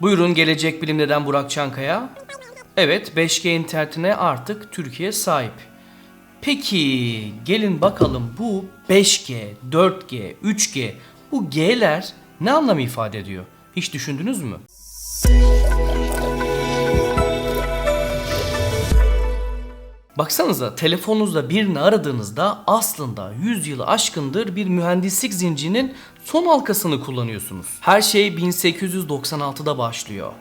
Buyurun gelecek bilimleden Burak Çankaya. Evet 5G internetine artık Türkiye sahip. Peki gelin bakalım bu 5G, 4G, 3G bu G'ler ne anlam ifade ediyor? Hiç düşündünüz mü? Baksanıza telefonunuzda birini aradığınızda aslında 100 yılı aşkındır bir mühendislik zincirinin son halkasını kullanıyorsunuz. Her şey 1896'da başlıyor.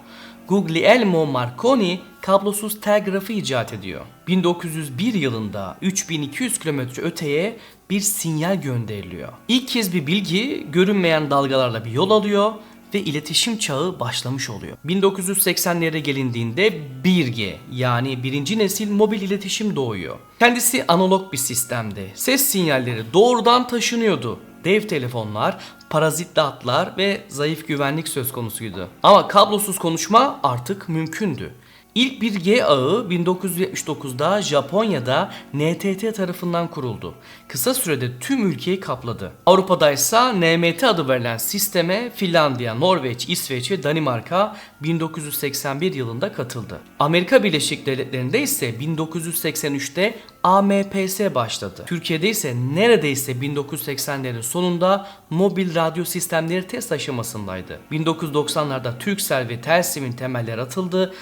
Guglielmo Marconi kablosuz telgrafı icat ediyor. 1901 yılında 3200 kilometre öteye bir sinyal gönderiliyor. İlk kez bir bilgi görünmeyen dalgalarla bir yol alıyor ve iletişim çağı başlamış oluyor. 1980'lere gelindiğinde 1G yani birinci nesil mobil iletişim doğuyor. Kendisi analog bir sistemdi. Ses sinyalleri doğrudan taşınıyordu. Dev telefonlar, parazitli hatlar ve zayıf güvenlik söz konusuydu. Ama kablosuz konuşma artık mümkündü. İlk bir G ağı 1979'da Japonya'da NTT tarafından kuruldu. Kısa sürede tüm ülkeyi kapladı. Avrupa'da ise NMT adı verilen sisteme Finlandiya, Norveç, İsveç ve Danimarka 1981 yılında katıldı. Amerika Birleşik Devletleri'nde ise 1983'te AMPS başladı. Türkiye'de ise neredeyse 1980'lerin sonunda mobil radyo sistemleri test aşamasındaydı. 1990'larda Turkcell ve Telsim'in temelleri atıldı.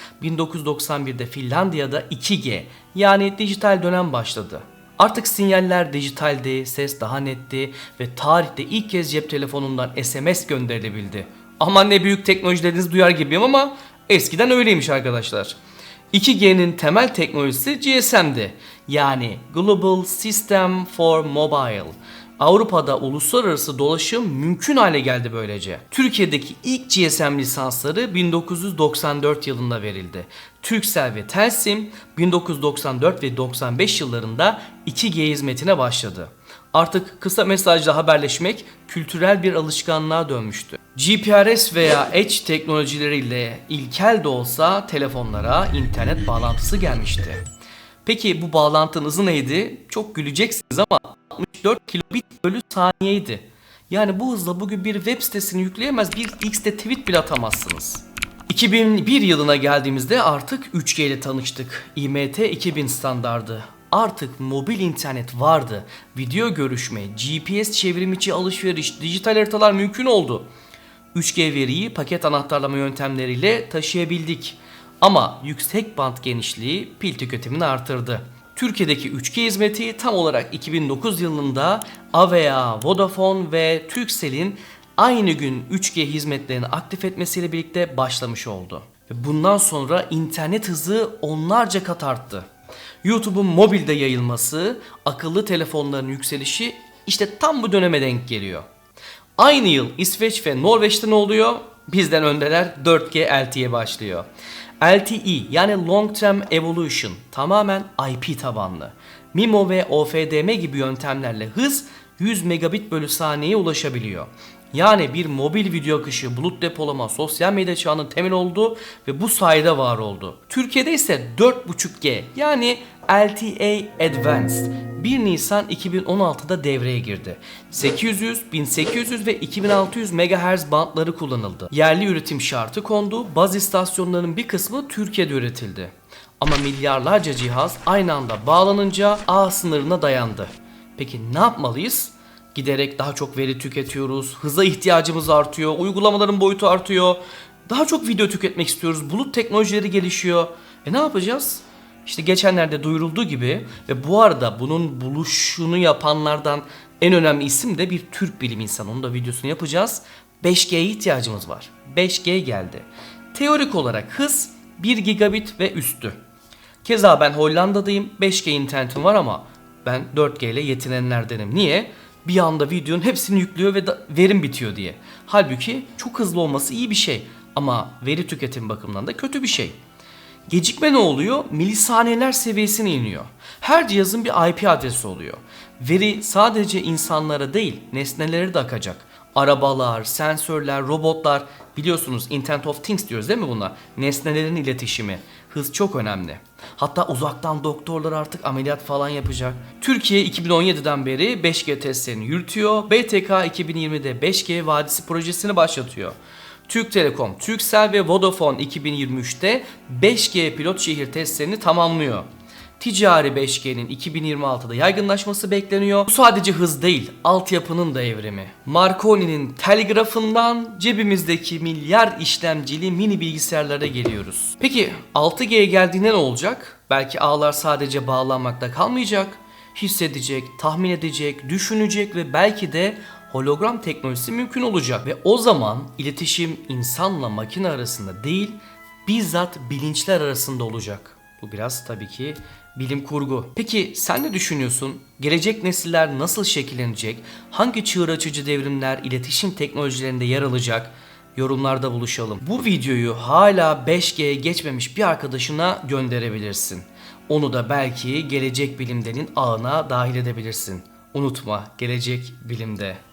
1991'de Finlandiya'da 2G yani dijital dönem başladı. Artık sinyaller dijitaldi, ses daha netti ve tarihte ilk kez cep telefonundan SMS gönderilebildi. Aman ne büyük teknoloji dediğiniz duyar gibiyim ama eskiden öyleymiş arkadaşlar. 2G'nin temel teknolojisi GSM'di. Yani Global System for Mobile. Avrupa'da uluslararası dolaşım mümkün hale geldi böylece. Türkiye'deki ilk GSM lisansları 1994 yılında verildi. Turkcell ve Telsim 1994 ve 95 yıllarında 2G hizmetine başladı. Artık kısa mesajla haberleşmek kültürel bir alışkanlığa dönmüştü. GPRS veya Edge teknolojileriyle ilkel de olsa telefonlara internet bağlantısı gelmişti. Peki bu bağlantının hızı neydi? Çok güleceksiniz ama 64 kilobit bölü saniyeydi. Yani bu hızla bugün bir web sitesini yükleyemez bir X'te tweet bile atamazsınız. 2001 yılına geldiğimizde artık 3G ile tanıştık. IMT 2000 standardı. Artık mobil internet vardı. Video görüşme, GPS çevrim içi alışveriş, dijital haritalar mümkün oldu. 3G veriyi paket anahtarlama yöntemleriyle taşıyabildik. Ama yüksek bant genişliği pil tüketimini artırdı. Türkiye'deki 3G hizmeti tam olarak 2009 yılında Avea, Vodafone ve Turkcell'in aynı gün 3G hizmetlerini aktif etmesiyle birlikte başlamış oldu. Bundan sonra internet hızı onlarca kat arttı. YouTube'un mobilde yayılması, akıllı telefonların yükselişi işte tam bu döneme denk geliyor. Aynı yıl İsveç ve Norveç'te ne oluyor? Bizden öndeler 4G LTE başlıyor. LTE yani Long Term Evolution tamamen IP tabanlı. MIMO ve OFDM gibi yöntemlerle hız 100 megabit bölü saniyeye ulaşabiliyor. Yani bir mobil video akışı, bulut depolama, sosyal medya çağının temel oldu ve bu sayede var oldu. Türkiye'de ise 4.5G yani LTE Advanced 1 Nisan 2016'da devreye girdi. 800, 1800 ve 2600 MHz bantları kullanıldı. Yerli üretim şartı kondu. Baz istasyonlarının bir kısmı Türkiye'de üretildi. Ama milyarlarca cihaz aynı anda bağlanınca ağ sınırına dayandı. Peki ne yapmalıyız? Giderek daha çok veri tüketiyoruz. Hıza ihtiyacımız artıyor. Uygulamaların boyutu artıyor. Daha çok video tüketmek istiyoruz. Bulut teknolojileri gelişiyor. E ne yapacağız? İşte geçenlerde duyurulduğu gibi ve bu arada bunun buluşunu yapanlardan en önemli isim de bir Türk bilim insanı. Onun da videosunu yapacağız. 5G'ye ihtiyacımız var. 5G geldi. Teorik olarak hız 1 gigabit ve üstü. Keza ben Hollanda'dayım. 5G internetim var ama ben 4G ile yetinenlerdenim. Niye? Bir anda videonun hepsini yüklüyor ve verim bitiyor diye. Halbuki çok hızlı olması iyi bir şey. Ama veri tüketim bakımından da kötü bir şey. Gecikme ne oluyor? Milisaniyeler seviyesine iniyor. Her cihazın bir IP adresi oluyor. Veri sadece insanlara değil, nesnelere de akacak. Arabalar, sensörler, robotlar, biliyorsunuz Internet of Things diyoruz değil mi buna? Nesnelerin iletişimi. Hız çok önemli. Hatta uzaktan doktorlar artık ameliyat falan yapacak. Türkiye 2017'den beri 5G testlerini yürütüyor. BTK 2020'de 5G Vadisi projesini başlatıyor. Türk Telekom, Turkcell ve Vodafone 2023'te 5G pilot şehir testlerini tamamlıyor. Ticari 5G'nin 2026'da yaygınlaşması bekleniyor. Bu sadece hız değil, altyapının da evrimi. Marconi'nin telgrafından cebimizdeki milyar işlemcili mini bilgisayarlara geliyoruz. Peki 6G'ye geldiğinde ne olacak? Belki ağlar sadece bağlanmakta kalmayacak. Hissedecek, tahmin edecek, düşünecek ve belki de hologram teknolojisi mümkün olacak. Ve o zaman iletişim insanla makine arasında değil, bizzat bilinçler arasında olacak. Bu biraz tabii ki bilim kurgu. Peki sen ne düşünüyorsun? Gelecek nesiller nasıl şekillenecek? Hangi çığır açıcı devrimler iletişim teknolojilerinde yer alacak? Yorumlarda buluşalım. Bu videoyu hala 5G'ye geçmemiş bir arkadaşına gönderebilirsin. Onu da belki gelecek bilimdenin ağına dahil edebilirsin. Unutma, gelecek bilimde.